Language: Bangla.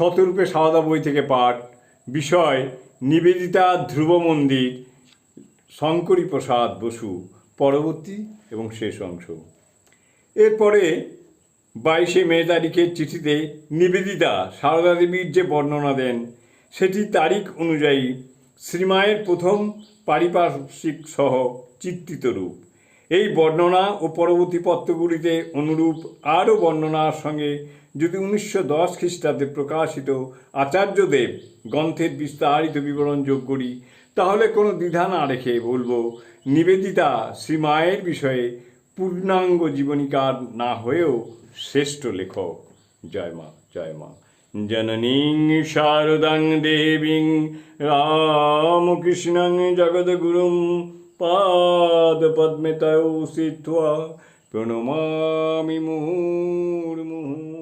শতরূপে সারদা বই থেকে পাঠ, বিষয়, নিবেদিতা ধ্রুব মন্দির শঙ্করী প্রসাদ বসু, পরবর্তী এবং শেষ অংশ। এরপরে বাইশে মে তারিখের চিঠিতে নিবেদিতা সারদা দেবীর যে বর্ণনা দেন, সেটি তারিখ অনুযায়ী শ্রীমায়ের প্রথম পারিপার্শ্বিক সহ চিত্রিত রূপ। এই বর্ণনা ও পরবর্তী পত্রগুলিতে অনুরূপ আরও বর্ণনার সঙ্গে যদি উনিশশো দশ খ্রিস্টাব্দে প্রকাশিত আচার্যদেব গ্রন্থের বিস্তারিত বিবরণ যোগ করি, তাহলে কোনো দ্বিধা না রেখে বলব, নিবেদিতা শ্রীমায়ের বিষয়ে পূর্ণাঙ্গ জীবনীকার না হয়েও শ্রেষ্ঠ লেখক। জয় মা জয় মা। জননীং শারদাং দেবীং রামকৃষ্ণং জগদ্গুরুং पादपद्मतौ स्थित्वा प्रणमामि मुहुर्मुहुः